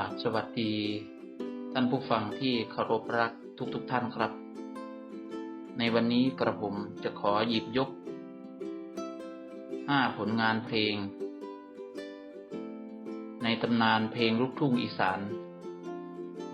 ราบสวัสดี ท่านผู้ฟังที่เคารพรักทุกๆทท่านครับ ในวันนี้กระผมจะขอหยิบยก 5 ผลงานเพลง ในตำนานเพลงลูกทุ่งอีสาน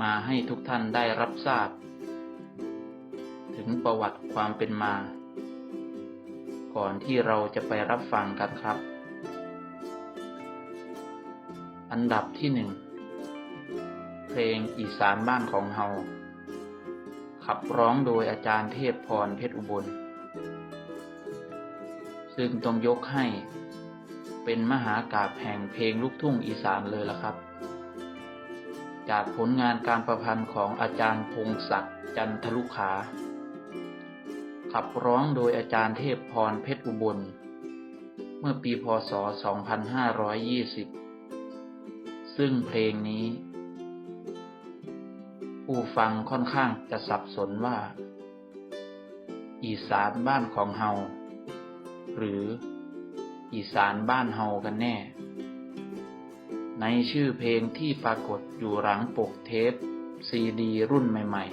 มาให้ทุกท่านได้รับทราบ ถึงประวัติความเป็นมา ก่อนที่เราจะไปรับฟังกันครับอันดับที่หนึ่ง ลงอีสานบ้านของเฮา ขับร้องโดยอาจารย์เทพพรเพชรอุบล ซึ่งต้องยกให้ เป็นมหากาบแห่งเพลงลูกทุ่งอีสานเลยล่ะครับ จากผลงานการประพันธ์ของอาจารย์พงศักดิ์จันทลุขา ขับร้องโดยอาจารย์เทพพรเพชรอุบล เมื่อปีพศ 2520 ซึ่งเพลงนี้ ผู้ฟังค่อนข้างจะสับสนว่า อีสานบ้านของเฮาหรืออีสานบ้านเฮากันแน่ ในชื่อเพลงที่ปรากฏอยู่หลังปกเทปซีดีรุ่นใหม่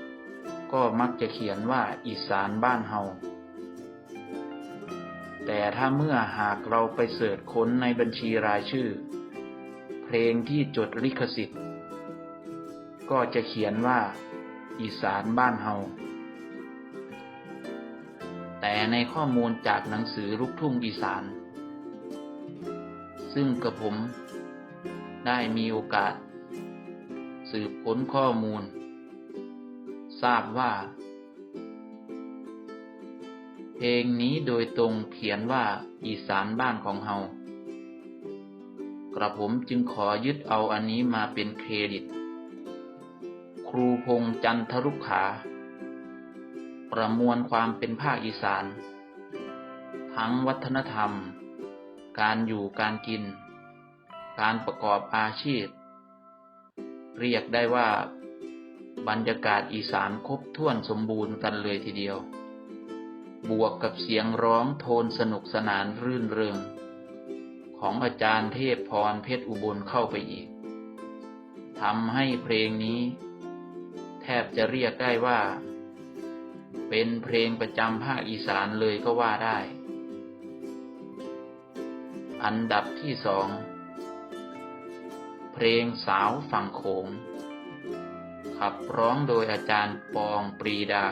ๆ ก็มักจะเขียนว่าอีสานบ้านเฮาแต่ถ้าเมื่อหากเราไปเสิร์ชค้นในบัญชีรายชื่อ เพลงที่จดลิขสิทธิ์ ก็จะเขียนว่า อีสานบ้านเฮา แต่ในข้อมูลจากหนังสือลูกทุ่งอีสาน ซึ่งกระผมได้มีโอกาส สืบค้นข้อมูล ทราบว่า เพลงนี้โดยตรงเขียนว่าอีสานบ้านของเฮากระผมจึงขอยึดเอาอันนี้มาเป็นเครดิต ครูพงษ์จันทรุขา ประมวลความเป็นภาคอีสาน ทั้งวัฒนธรรม การอยู่การกิน การประกอบอาชีพ เรียกได้ว่า บรรยากาศอีสานครบถ้วนสมบูรณ์กันเลยทีเดียว บวกกับเสียงร้องโทนสนุกสนานรื่นเริง ของอาจารย์เทพพรเพชรอุบลเข้าไปอีกทำให้เพลงนี้ บจะเรียกได้ว่า เป็นเพลงประจำภาคอีสานเลยก็ว่าได้ อันดับที่สองเพลงสาวฝั่งโขงขับร้องโดยอาจารย์ปองปรีดา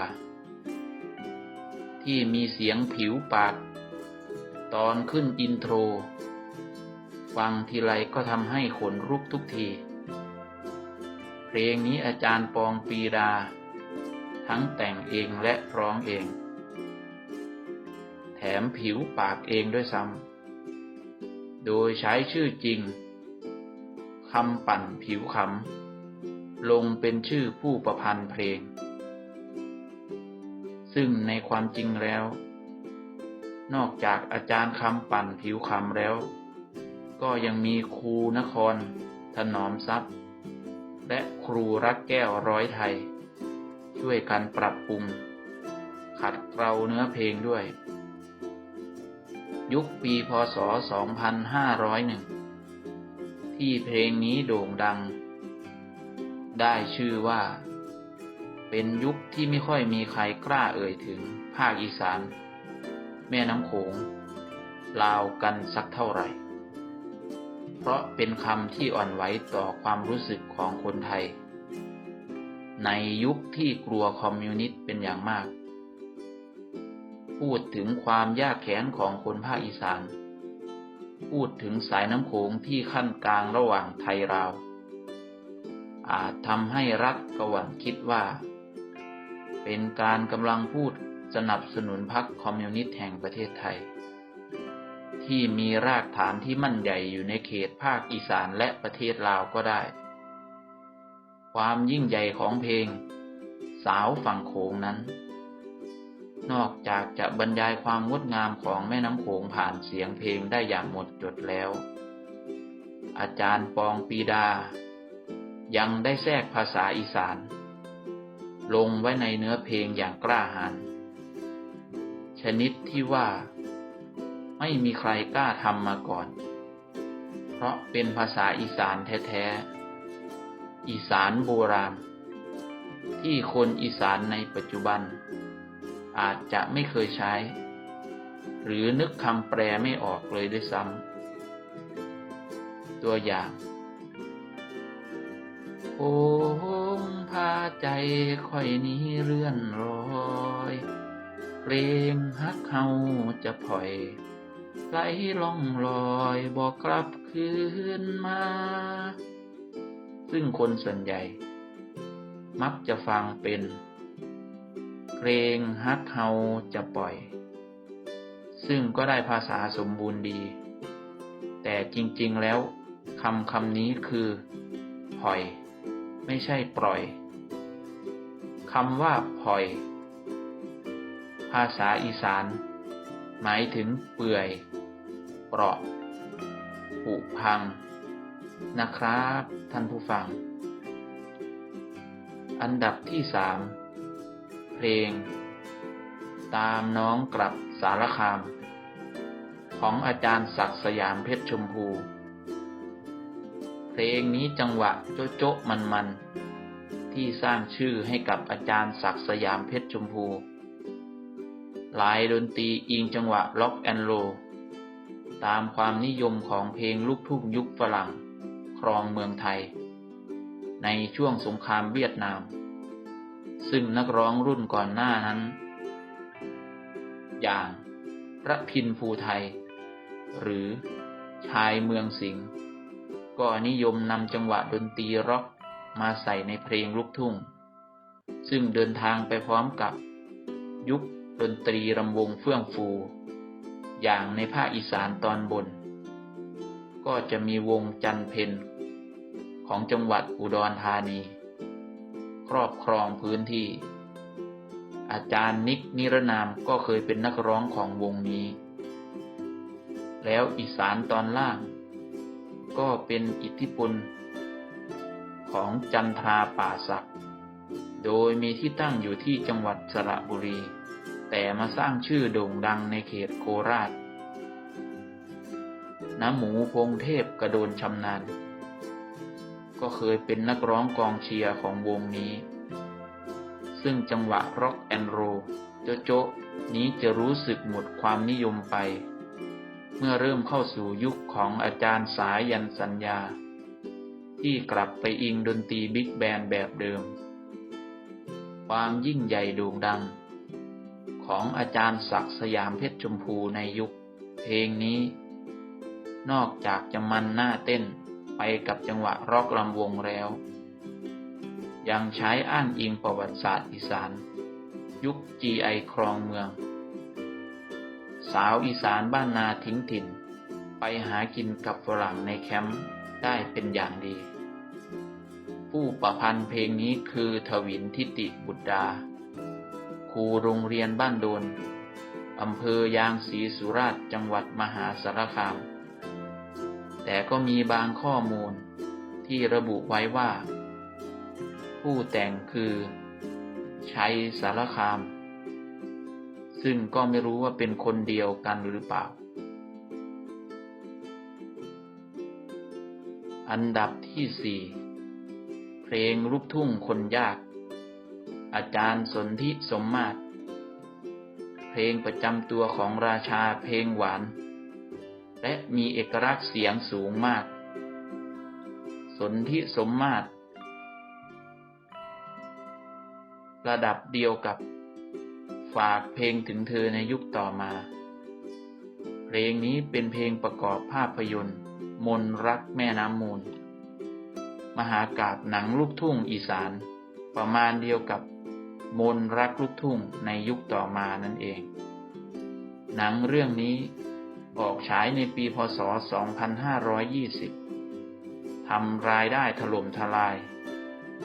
ที่มีเสียงผิวปาก ตอนขึ้นอินโทร ฟังทีไรก็ทำให้ขนลุกทุกที เพลงนี้อาจารย์ปองปีดา ทั้งแต่งเองและร้องเอง แถมผิวปากเองด้วยซ้ำโดยใช้ชื่อจริงคำปั่นผิวขำลงเป็นชื่อผู้ประพันธ์เพลง ซึ่งในความจริงแล้ว นอกจากอาจารย์คำปั่นผิวขำแล้ว ก็ยังมีครูนคร ถนอมทรัพย์ ครูรักแก้วร้อยไทย ช่วยกันปรับปรุง ขัดเกลาเนื้อเพลงด้วย ยุคปีพศ 2501 ที่เพลงนี้โด่งดัง ได้ชื่อว่า เป็นยุคที่ไม่ค่อยมีใครกล้าเอ่ยถึงภาคอีสาน แม่น้ำโขงลาวกันสักเท่าไหร่ เพราะเป็นคำที่อ่อนไหวต่อความรู้สึกของคนไทย ในยุคที่กลัวคอมมิวนิสต์เป็นอย่างมาก พูดถึงความยากแค้นของคนภาคอีสาน พูดถึงสายน้ำโขงที่ขั้นกลางระหว่างไทยราว อาจทำให้รัฐกวันคิดว่า เป็นการกำลังพูดสนับสนุนพรรคคอมมิวนิสต์แห่งประเทศไทย ที่มีรากฐานที่มั่นใหญ่อยู่ในเขตภาคอีสานและประเทศลาวก็ได้ ความยิ่งใหญ่ของเพลง สาวฝั่งโขงนั้น นอกจากจะบรรยายความงดงามของแม่น้ำโขงผ่านเสียงเพลงได้อย่างหมดจดแล้ว อาจารย์ปองปีดา ยังได้แทรกภาษาอีสาน ลงไว้ในเนื้อเพลงอย่างกล้าหาญชนิดที่ว่า ไม่มีใครกล้าทำมาก่อน เพราะเป็นภาษาอีสานแท้ๆ อีสานโบราณ ที่คนอีสานในปัจจุบัน อาจจะไม่เคยใช้ หรือนึกคำแปลไม่ออกเลยด้วยซ้ำ ตัวอย่าง โอ้มพาใจค่อยนี้เลื่อนลอยเกรงฮักเฮาจะปล่อย ไหลล่องลอยบอกกลับคืนมา ซึ่งคนส่วนใหญ่ มักจะฟังเป็นเกรงฮักเฮาจะปล่อย ซึ่งก็ได้ภาษาสมบูรณ์ดี แต่จริงๆแล้วคำคำนี้คือปล่อย ไม่ใช่ปล่อยคำว่าปล่อย ภาษาอีสาน หมายถึงเปื่อย เปราะ ผุพัง นะครับ ท่านผู้ฟัง อันดับที่สามเพลง ตามน้องกลับสารคาม ของอาจารย์ศักดิ์สยามเพชรชมพู เพลงนี้จังหวะโจ๊ะโจ๊ะมันมันที่สร้างชื่อให้กับอาจารย์ศักดิ์สยามเพชรชมพู ลายดนตรีอิงจังหวะล็อกแอนโล ตามความนิยมของเพลงลูกทุ่งยุคฝรั่ง ครองเมืองไทย ในช่วงสงครามเวียดนาม ซึ่งนักร้องรุ่นก่อนหน้านั้น อย่างพระพินภูไทย หรือชายเมืองสิงห์ก็นิยมนำจังหวะดนตรีร็อกมาใส่ในเพลงลูกทุ่ง ซึ่งเดินทางไปพร้อมกับยุค ดนตรีรำวงเฟื่องฟู อย่างในภาคอีสานตอนบน ก็จะมีวงจันเพนของจังหวัดอุดรธานี ครอบครองพื้นที่ อาจารย์นิกนิรนามก็เคยเป็นนักร้องของวงนี้ แล้วอีสานตอนล่าง ก็เป็นอิทธิพลของจันทราป่าศักดิ์โดยมีที่ตั้งอยู่ที่จังหวัดสระบุรี แต่มาสร้างชื่อโด่งดังในเขตโคราช น้ำหมูพงเทพกระโดนชำนาญ ก็เคยเป็นนักร้องกองเชียร์ของวงนี้ ซึ่งจังหวะร็อกแอนด์โรโจโจนี้จะรู้สึกหมดความนิยมไป เมื่อเริ่มเข้าสู่ยุคของอาจารย์สายันสัญญา ที่กลับไปอิงดนตรีบิ๊กแบนด์แบบเดิม ความยิ่งใหญ่โด่งดัง ของอาจารย์ศักด์สยามเพชรชมพูในยุค เพลงนี้ นอกจากจะมันหน้าเต้นไปกับจังหวะร็อกลำวงแล้ว ยังใช้อ้างอิงประวัติศาสตร์อีสาน ยุค GI ครองเมือง สาวอีสานบ้านนาทิ้งถิ่น ไปหากินกับฝรั่งในแคมป์ได้เป็นอย่างดี ผู้ประพันธ์เพลงนี้คือทวินทิติบุตรดา ครูโรงเรียนบ้านโดน อำเภอยางศรีสุราษฎร์จังหวัดมหาสารคาม แต่ก็มีบางข้อมูลที่ระบุไว้ว่า ผู้แต่งคือชัยสารคาม ซึ่งก็ไม่รู้ว่าเป็นคนเดียวกันหรือเปล่า อันดับที่สี่เพลงลูกทุ่งคนยาก อาจารย์สนธิสมมาตร เพลงประจำตัวของราชาเพลงหวาน และมีเอกลักษณ์เสียงสูงมาก สนธิสมมาตร ระดับเดียวกับ ฝากเพลงถึงเธอในยุคต่อมา เพลงนี้เป็นเพลงประกอบภาพยนตร์ มนรักแม่น้ำมูล มหากาบหนังลูกทุ่งอีสานประมาณเดียวกับ มนรักลูกทุ่งในยุคต่อมานั่นเอง หนังเรื่องนี้ออกฉายในปีพศ 2520 ทำรายได้ถล่มทลาย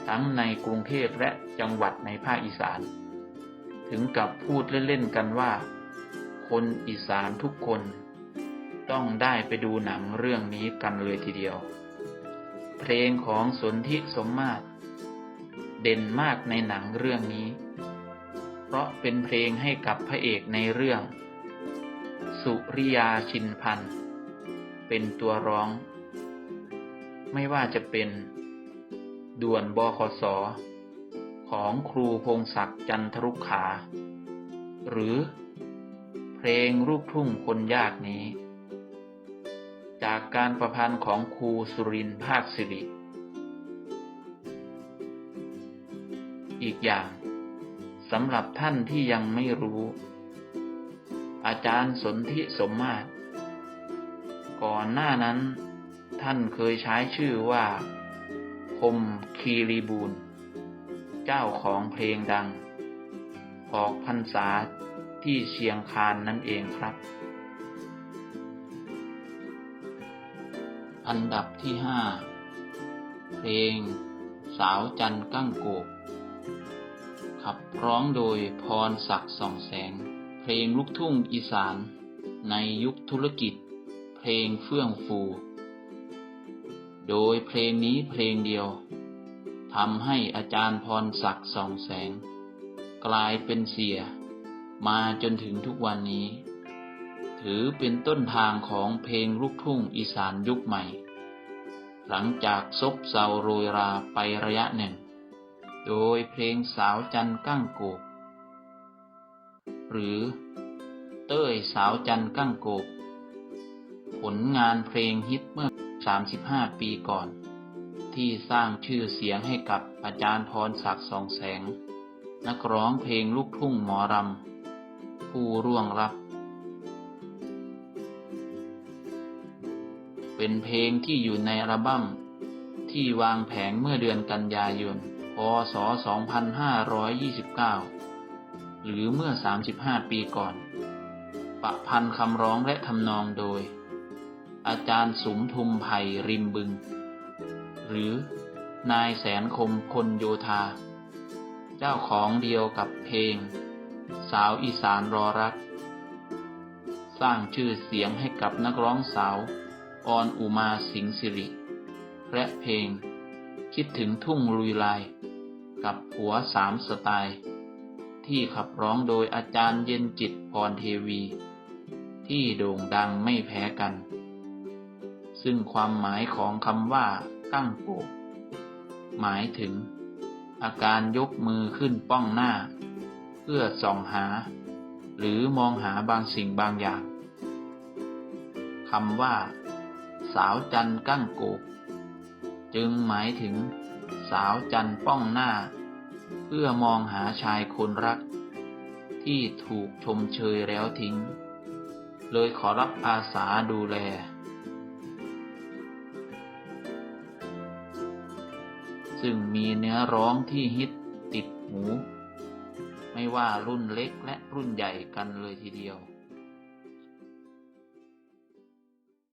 ทั้งในกรุงเทพและจังหวัดในภาคอีสาน ถึงกับพูดเล่นๆกันว่า คนอีสานทุกคน ต้องได้ไปดูหนังเรื่องนี้กันเลยทีเดียว เพลงของสนธิสมมาตร เด่นมากในหนังเรื่องนี้ เพราะเป็นเพลงให้กับพระเอกในเรื่อง สุริยาชินพันธ์เป็นตัวร้อง ไม่ว่าจะเป็นด่วนบคสของครูพงศักดิ์จันทรุกขา หรือเพลงลูกทุ่งคนยากนี้ จากการประพันธ์ของครูสุรินทร์ภาคสิริ อีกอย่างสำหรับท่านที่ยังไม่รู้ อาจารย์สนธิสมมาตร ก่อนหน้านั้น ท่านเคยใช้ชื่อว่า คมคีรีบูรณ์เจ้าของเพลงดัง ออกพรรษาที่เชียงคานนั่นเองครับ อันดับที่ห้าเพลงสาวจันกั้งโกบ ขับร้องโดยพรศักดิ์ส่องแสง เพลงลูกทุ่งอีสาน ในยุคธุรกิจ เพลงเฟื่องฟู โดยเพลงนี้เพลงเดียวทำให้อาจารย์พรศักดิ์ส่องแสง กลายเป็นเสีย มาจนถึงทุกวันนี้ ถือเป็นต้นทางของเพลงลูกทุ่งอีสานยุคใหม่ หลังจากซบเซาโรยราไประยะหนึ่ง โดยเพลงสาวจันกั้งโกบหรือเต้ยสาวจันกั้งโกบผลงานเพลงฮิตเมื่อ 35 ปีก่อน ที่สร้างชื่อเสียงให้กับอาจารย์พรศักดิ์สองแสง นักร้องเพลงลูกทุ่งหมอรำผู้ร่วงรับ เป็นเพลงที่อยู่ในอัลบั้มที่วางแผงเมื่อเดือนกันยายน พศ 2529 หรือเมื่อ 35 ปีก่อน ประพันธ์คำร้องและทำนองโดย อาจารย์สุมทุมไผ่ริมบึง หรือนายแสนคมคนโยธา เจ้าของเดียวกับเพลง สาวอีสานรอรัก สร้างชื่อเสียงให้กับนักร้องสาวออนอุมาสิงห์สิริ และเพลงคิดถึงทุ่งลุยลาย กับหัวสามสไตล์ ที่ขับร้องโดยอาจารย์เย็นจิตพรเทวี ที่โด่งดังไม่แพ้กัน ซึ่งความหมายของคำว่ากั้งโกบหมายถึง อาการยกมือขึ้นป้องหน้า เพื่อส่องหา หรือมองหาบางสิ่งบางอย่างคำว่า สาวจันกั้งโกบจึงหมายถึง สาวจันป้องหน้า เพื่อมองหาชายคนรัก ที่ถูกชมเชยแล้วทิ้ง เลยขอรับอาสาดูแล ซึ่งมีเนื้อร้องที่ฮิตติดหู ไม่ว่ารุ่นเล็กและรุ่นใหญ่กันเลยทีเดียว